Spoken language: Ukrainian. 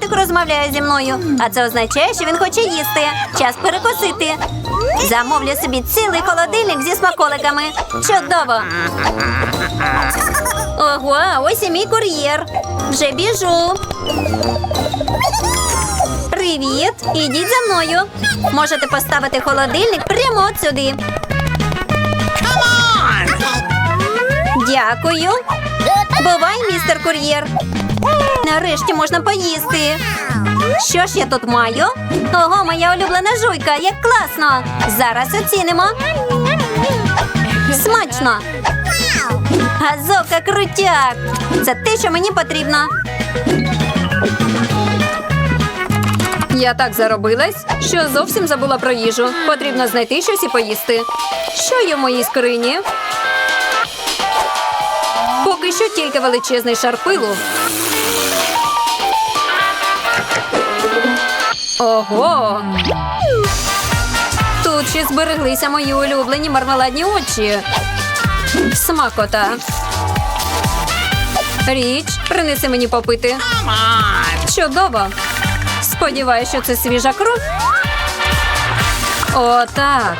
Котик розмовляє зі мною, а це означає, що він хоче їсти. Час перекусити. Замовлю собі цілий холодильник зі смаколиками. Чудово! Ого, ось і мій кур'єр. Вже біжу. Привіт! Ідіть за мною. Можете поставити холодильник прямо от сюди. Дякую. Бувай, містер кур'єр. Нарешті можна поїсти. Що ж я тут маю? Ого, моя улюблена жуйка, як класно! Зараз оцінимо. Смачно! Газовка крутяк! Це те, що мені потрібно. Я так заробилась, що зовсім забула про їжу. Потрібно знайти щось і поїсти. Що є в моїй скрині? Поки що тільки величезний шар пилу. Ого! Тут ще збереглися мої улюблені мармеладні очі. Смакота. Річ, принеси мені попити. Чудово. Сподіваюся, що це свіжа кров. О, так.